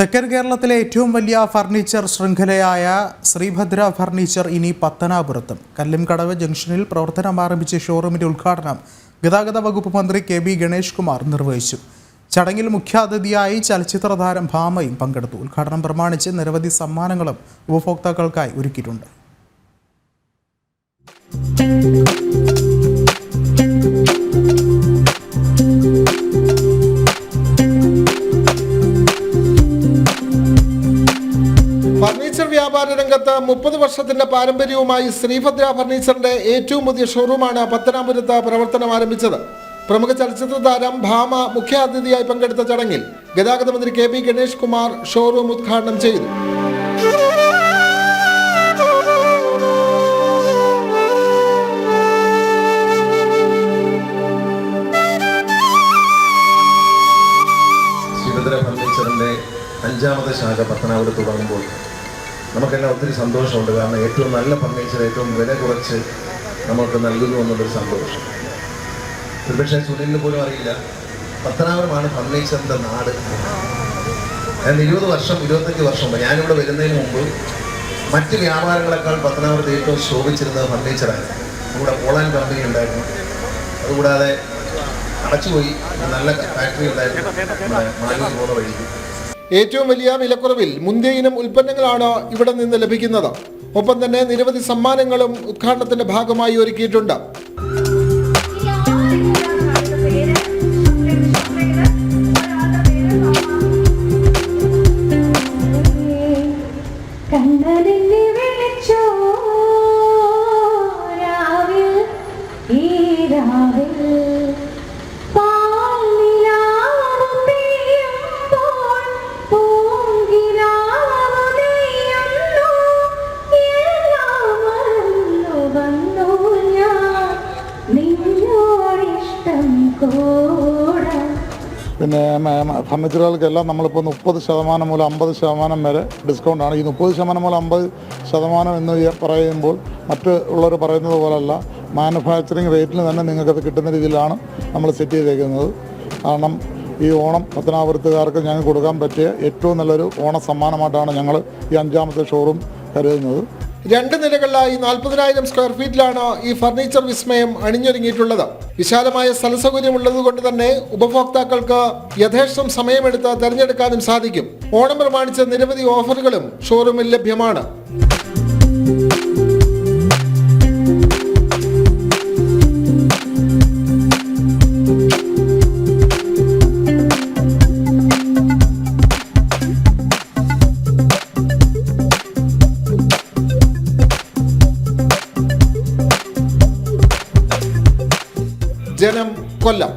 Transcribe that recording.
തെക്കൻ കേരളത്തിലെ ഏറ്റവും വലിയ ഫർണിച്ചർ ശൃംഖലയായ ശ്രീഭദ്ര ഫർണിച്ചർ ഇനി പത്തനാപുരത്തും. കല്ലുംകടവ് ജംഗ്ഷനിൽ പ്രവർത്തനം ആരംഭിച്ച ഷോറൂമിന്റെ ഉദ്ഘാടനം ഗതാഗത വകുപ്പ് മന്ത്രി കെ ബി ഗണേഷ് കുമാർ നിർവഹിച്ചു. ചടങ്ങിൽ മുഖ്യാതിഥിയായി ചലച്ചിത്ര താരം ഭാമയും പങ്കെടുത്തു. ഉദ്ഘാടനം പ്രമാണിച്ച് നിരവധി സമ്മാനങ്ങളും ഉപഭോക്താക്കൾക്കായി ഒരുക്കിയിട്ടുണ്ട്. ഫർണിച്ചർ വ്യാപാര രംഗത്ത് മുപ്പത് വർഷത്തിന്റെ പാരമ്പര്യവുമായി ശ്രീഭദ്ര ഫർണിച്ചറിന്റെ ഏറ്റവും പുതിയ ഷോറൂമാണ് പത്തനാപുരത്ത് പ്രവർത്തനം ആരംഭിച്ചത്. പ്രമുഖ ചലച്ചിത്ര താരം ഭാമ മുഖ്യാതിഥിയായി പങ്കെടുത്ത ചടങ്ങിൽ ഗതാഗത മന്ത്രി K P Ganesh Kumar showroom ഉദ്ഘാടനം ചെയ്തു. ഫർണിച്ചറിന്റെ അഞ്ചാമത്തെ ശാഖ പത്തനാപുരത്ത് തുടങ്ങുമ്പോൾ നമുക്കെല്ലാം ഒത്തിരി സന്തോഷമുണ്ട്. കാരണം ഏറ്റവും നല്ല ഫർണിച്ചർ ഏറ്റവും വില കുറച്ച് നമുക്ക് നൽകുന്നു എന്നുള്ളൊരു സന്തോഷം. ഒരുപക്ഷെ സുനിലിന് പോലും അറിയില്ല. പത്തനാപുരമാണ് ഫർണിച്ചറിന്റെ നാട്. ഞാൻ ഇരുപത് വർഷം ഇരുപത്തഞ്ച് വർഷം ഞാനിവിടെ വരുന്നതിന് മുമ്പ് മറ്റ് വ്യാപാരങ്ങളെക്കാൾ പത്തനാപുരത്ത് ഏറ്റവും ശോഭിച്ചിരുന്നത് ഫർണിച്ചറായിരുന്നു ഇവിടെ പോളാൻ കമ്പനി ഉണ്ടായിരുന്നു. അതുകൂടാതെ അടച്ചുപോയി. നല്ല ഫാക്ടറി ഉണ്ടായിരുന്നു. മാലിന്യം പോകുന്ന വഴിക്ക്. ഏറ്റവും വലിയ വിലക്കുറവിൽ മുന്തിയ ഇനം ഉൽപ്പന്നങ്ങളാണ് ഇവിടെ നിന്ന് ലഭിക്കുന്നത്. ഒപ്പം തന്നെ നിരവധി സമ്മാനങ്ങളും ഉദ്ഘാടനത്തിന്റെ ഭാഗമായി ഒരുക്കിയിട്ടുണ്ട്. പിന്നെ ഫർണിച്ചറുകൾക്കെല്ലാം നമ്മളിപ്പോൾ മുപ്പത് ശതമാനം മുതൽ അമ്പത് ശതമാനം വരെ ഡിസ്കൗണ്ടാണ് ഈ മുപ്പത് ശതമാനം മുതൽ അമ്പത് ശതമാനം എന്ന് പറയുമ്പോൾ മറ്റ് ഉള്ളവർ പറയുന്നത് പോലല്ല. മാനുഫാക്ചറിങ് റേറ്റിൽ തന്നെ നിങ്ങൾക്കത് കിട്ടുന്ന രീതിയിലാണ് നമ്മൾ സെറ്റ് ചെയ്തേക്കുന്നത്. കാരണം ഈ ഓണം പത്തനാപുരത്തുകാർക്ക് ഞങ്ങൾക്ക് കൊടുക്കാൻ പറ്റിയ ഏറ്റവും നല്ലൊരു ഓണ സമ്മാനമായിട്ടാണ് ഞങ്ങൾ ഈ അഞ്ചാമത്തെ ഷോറൂം കരുതുന്നത്. രണ്ട് നിലകളിലായി നാൽപ്പതിനായിരം സ്ക്വയർ ഫീറ്റിലാണ് ഈ ഫർണിച്ചർ വിസ്മയം അണിഞ്ഞൊരുങ്ങിയിട്ടുള്ളത്. വിശാലമായ സ്ഥലസൗകര്യം ഉള്ളതുകൊണ്ട് തന്നെ ഉപഭോക്താക്കൾക്ക് യഥേഷ്ടം സമയമെടുത്ത് തിരഞ്ഞെടുക്കാനും സാധിക്കും. ഓണം പ്രമാണിച്ച നിരവധി ഓഫറുകളും ഷോറൂമിൽ ലഭ്യമാണ്. ജനം കൊല്ലം.